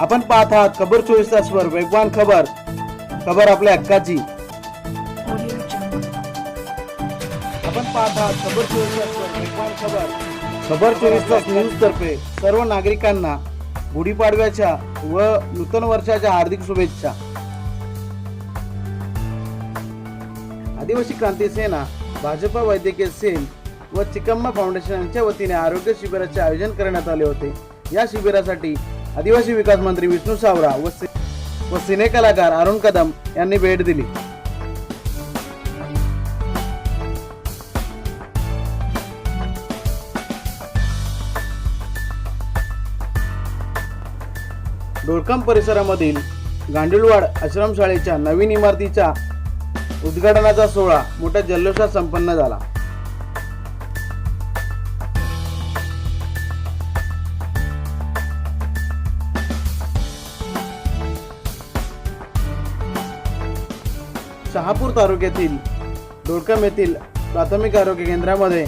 आपण पाहत आहात खबर चोवीस तासवर वेगवान खबर. खबर आपल्या हक्काची. आपण पाहत आहात खबर चोवीस तासवर वेगवान खबर. खबर चोवीस तास न्यूज तर्फे सर्व नागरिकांना गुढीपाडव्याच्या व नूतन वर्षाच्या हार्दिक शुभेच्छा. आदिवासी क्रांती सेना भाजपा वैद्यकीय सेल व चिकम्मा फाउंडेशन यांच्या वतीने आरोग्य शिबिराचे आयोजन करण्यात आले होते. या शिबिरासाठी आदिवासी विकास मंत्री विष्णू सावरा व व सिने कलाकार अरुण कदम यांनी भेट दिली. डोळकम परिसरामधील गांडुलवाड आश्रमशाळेच्या नवीन इमारतीच्या उद्घाटनाचा सोहळा मोठ्या जल्लोषात संपन्न झाला. शहापूर तालुक्यातील दोडकम येथील प्राथमिक आरोग्य केंद्रामध्ये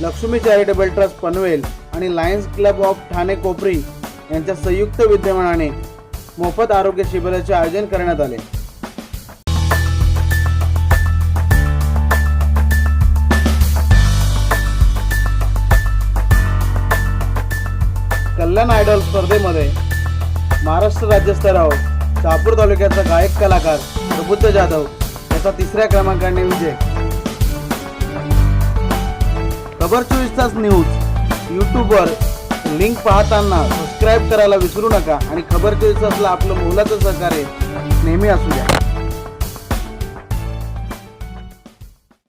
लक्ष्मी चॅरिटेबल ट्रस्ट पनवेल आणि lions club of Thane Kopri यांच्या संयुक्त विद्यमानाने मोफत आरोग्य शिबिराचे आयोजन करण्यात आले. कल्याण आयडॉल स्पर्धेमध्ये महाराष्ट्र राज्यस्तरावर शहापूर तालुक्याचा गायक कलाकार प्रबुद्ध जाधव याचा तिसऱ्या क्रमांकाने विजय. खबर चोवीस तास न्यूज. यूट्यूबवर लिंक पाहताना सबस्क्राईब करायला विसरू नका आणि खबर चोवीस तासला आपलं मोलाचं सहकार्य नेहमी असू द्या.